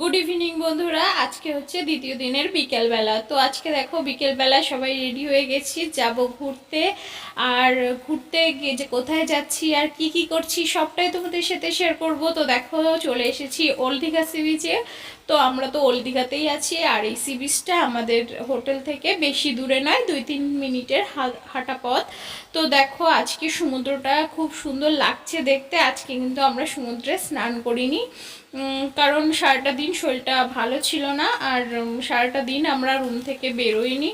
Good evening বন্ধুরা। আজকে হচ্ছে দ্বিতীয় দিনের বিকেলবেলা। তো আজকে দেখো, বিকেলবেলা সবাই রেডি হয়ে গেছি, যাব ঘুরতে। আর ঘুরতে গিয়ে যে কোথায় যাচ্ছি, আর কি কি করছি, সবটাই তোমাদের সাথে শেয়ার করব। তো দেখো, চলে এসেছি ওল্ড দীঘা সি বিচে তো আমরা তো ওল্ড দীঘাতেই আছি, আর এই সি বিচটা আমাদের হোটেল থেকে বেশি দূরে নয়, দুই তিন মিনিটের হাঁটা পথ। তো দেখো, আজকে সমুদ্রটা খুব সুন্দর লাগছে দেখতে, আজকে কিন্তু আমরা সমুদ্রে স্নান করিনি। কারণ সারাটা দিন শরীরটা ভালো ছিল না, আর সারাটা দিন আমরা রুম থেকে বেরোইনি।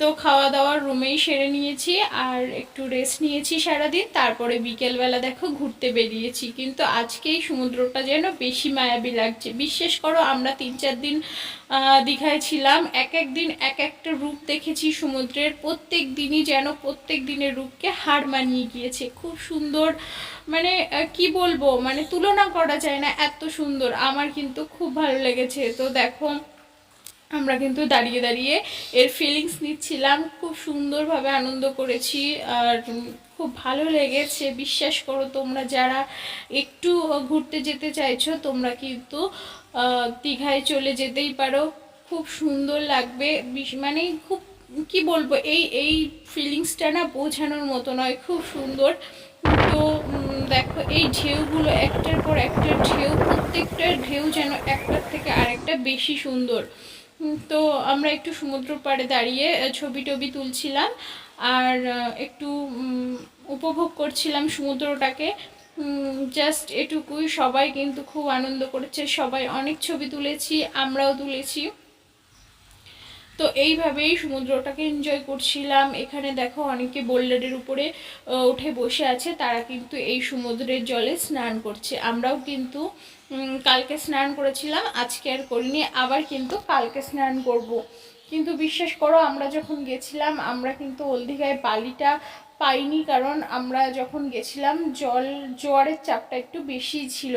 তো খাওয়া দাওয়া রুমেই সেরে নিয়েছি আর একটু রেস্ট নিয়েছি সারাদিন। তারপরে বিকেলবেলা দেখো ঘুরতে বেরিয়েছি। কিন্তু আজকেই সমুদ্রটা যেন বেশি মায়াবী লাগছে। বিশ্বাস করো, আমরা তিন চার দিন দীঘায় ছিলাম। এক এক দিন এক একটা রূপ দেখেছি সমুদ্রের। প্রত্যেক দিনই যেন প্রত্যেক দিনের রূপকে হার মানিয়ে গিয়েছে। খুব সুন্দর মানে কি বলব? মানে তুলনা করা যায় না। এত সুন্দর। আমার কিন্তু খুব ভালো লেগেছে। তো দেখো আমরা কিন্তু দাঁড়িয়ে দাঁড়িয়ে এর ফিলিংস নিচ্ছিলাম। খুব সুন্দরভাবে আনন্দ করেছি আর খুব ভালো লেগেছে। বিশ্বাস করো, তোমরা যারা একটু ঘুরতে যেতে চাইছো, তোমরা কিন্তু দীঘায় চলে যেতেই পারো। খুব সুন্দর লাগবে। মানে খুব, কি বলব, এই এই ফিলিংসটা না বোঝানোর মতো নয়, খুব সুন্দর। তো দেখো, এই ঢেউগুলো একটার পর একটা ঢেউ প্রত্যেকটা ঢেউ যেন একটার থেকে আরেকটা বেশি সুন্দর। তো আমরা একটু সমুদ্র পাড়ে দাঁড়িয়ে ছবি টবি তুলছিলাম আর একটু উপভোগ করছিলাম সমুদ্রটাকে। জাস্ট এটুকুই। সবাই কিন্তু খুব আনন্দ করেছে। সবাই অনেক ছবি তুলেছি, আমরাও তুলেছি। তো এইভাবেই সমুদ্রটাকে এনজয় করছিলাম। এখানে দেখো অনেকে বোল্ডারের উপরে উঠে বসে আছে, তারা কিন্তু এই সমুদ্রের জলে স্নান করছে। আমরাও কিন্তু কালকে স্নান করেছিলাম, আজকে আর করিনি, আবার কিন্তু কালকে স্নান করব। কিন্তু বিশ্বাস করো, আমরা যখন গেছিলাম, আমরা কিন্তু হলদিঘায় বালিটা পাইনি, কারণ আমরা যখন গেছিলাম, জল, জোয়ারের চাপটা একটু বেশি ছিল।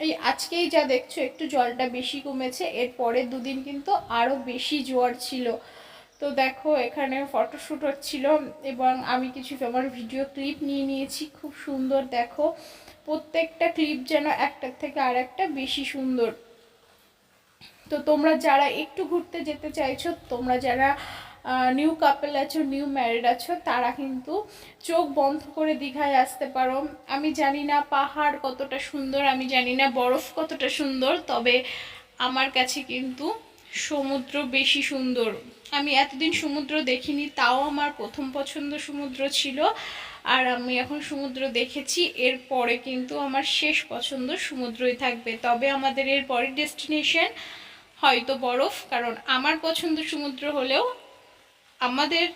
এই আজকেই যা দেখছ, একটু জলটা বেশি কমেছে এর পরের দুদিন কিন্তু আরও বেশি জোয়ার ছিল। তো দেখো, এখানে ফটোশ্যুট হচ্ছিল এবং আমি কিছু আমার ভিডিও ক্লিপ নিয়ে নিয়েছি, খুব সুন্দর দেখো। প্রত্যেকটা ক্লিপ যেন একটার থেকে আর একটা বেশি সুন্দর। তো তোমরা যারা একটু ঘুরতে যেতে চাইছো, তোমরা যারা নিউ কাপল আছো নিউ ম্যারিড আছো, তারা কিন্তু চোখ বন্ধ করে দীঘায় আসতে পারো। আমি জানি না পাহাড় কতটা সুন্দর, আমি জানি না বরফ কতটা সুন্দর, তবে আমার কাছে কিন্তু সমুদ্র বেশি সুন্দর। আমি এতদিন সমুদ্র দেখিনি, তাও আমার প্রথম পছন্দ সমুদ্র ছিল, আর আমি এখন সমুদ্র দেখেছি এরপরে কিন্তু আমার শেষ পছন্দ সমুদ্রই থাকবে। তবে আমাদের এর পরের ডেস্টিনেশন হয়তো বরফ, কারণ আমার পছন্দ সমুদ্র হলেও আমাদের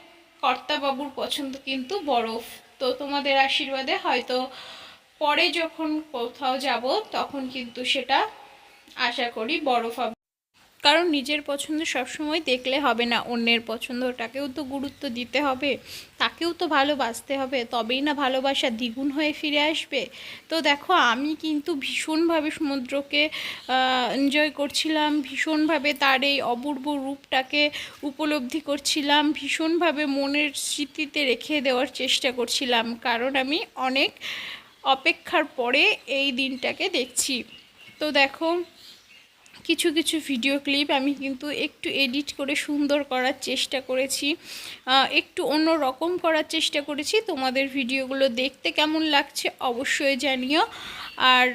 কর্তাবাবুর পছন্দ কিন্তু বরফ। তো তোমাদের আশীর্বাদে হয়তো পরে যখন কোথাও যাব, তখন কিন্তু সেটা আশা করি বরফ কারণ নিজের পছন্দ সবসময় দেখলে হবে না, অন্যের পছন্দটাকেও তো গুরুত্ব দিতে হবে, তাকেও তো ভালোবাসতে হবে, তবেই না ভালোবাসা দ্বিগুণ হয়ে ফিরে আসবে। তো দেখো, আমি কিন্তু ভীষণভাবে সমুদ্রকে এনজয় করছিলাম, ভীষণভাবে তার এই অপূর্ব রূপটাকে উপলব্ধি করছিলাম, ভীষণভাবে মনের স্মৃতিতে রেখে দেওয়ার চেষ্টা করছিলাম, কারণ আমি অনেক অপেক্ষার পরে এই দিনটাকে দেখছি। তো দেখো কিছু কিছু ভিডিও ক্লিপ আমি কিন্তু একটু এডিট করে সুন্দর করার চেষ্টা করেছি। একটু অন্য রকম করার চেষ্টা করেছি। তোমাদের ভিডিওগুলো দেখতে কেমন লাগছে অবশ্যই জানিও। আর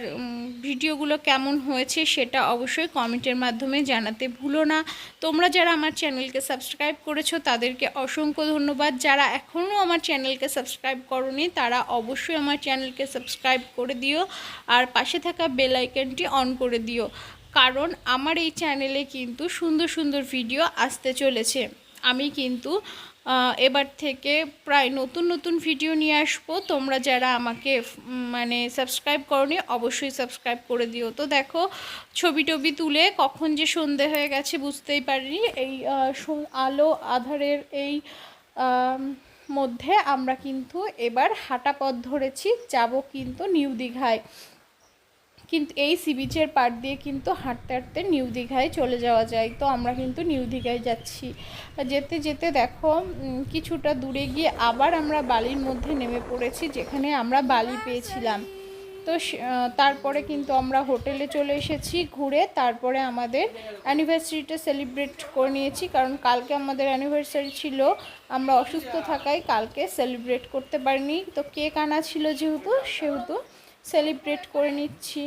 ভিডিওগুলো কেমন হয়েছে সেটা অবশ্যই কমেন্টের মাধ্যমে জানাতে ভুলো না। তোমরা যারা আমার চ্যানেলকে সাবস্ক্রাইব করেছ, তাদেরকে অসংখ্য ধন্যবাদ। যারা এখনও আমার চ্যানেলকে সাবস্ক্রাইব করনি, তারা অবশ্যই আমার চ্যানেলকে সাবস্ক্রাইব করে দিও। আর পাশে থাকা বেল আইকনটি অন করে দিও। কারণ আমার এই চ্যানেলে কিন্তু সুন্দর সুন্দর ভিডিও আসতে চলেছে। আমি কিন্তু এবার থেকে প্রায় নতুন নতুন ভিডিও নিয়ে আসব। তোমরা যারা আমাকে মানে সাবস্ক্রাইব করনি, অবশ্যই সাবস্ক্রাইব করে দিও। তো দেখো, ছবি টবি তুলে কখন যে সন্ধে হয়ে গেছে বুঝতেই পারিনি। এই আলো আধারের এই মধ্যে আমরা কিন্তু এবার হাঁটা পথ ধরেছি। যাব কিন্তু নিউ দীঘায়। কিন্তু এই সি বিচের পাড় দিয়ে কিন্তু হাঁটতে হাঁটতে নিউ দীঘায় চলে যাওয়া যায়। তো আমরা কিন্তু নিউ দীঘায় যাচ্ছি। যেতে যেতে দেখো কিছুটা দূরে গিয়ে আবার আমরা বালির মধ্যে নেমে পড়েছি যেখানে আমরা বালি পেয়েছিলাম। তো সে- তারপরে কিন্তু আমরা হোটেলে চলে এসেছি ঘুরে তারপরে আমাদের অ্যানিভার্সারিটা সেলিব্রেট করে নিয়েছি। কারণ কালকে আমাদের অ্যানিভার্সারি ছিল আমরা অসুস্থ থাকায় কালকে সেলিব্রেট করতে পারিনি। তো কেক আনা ছিল যেহেতু সেহেতু সেলিব্রেট করে নিচ্ছি।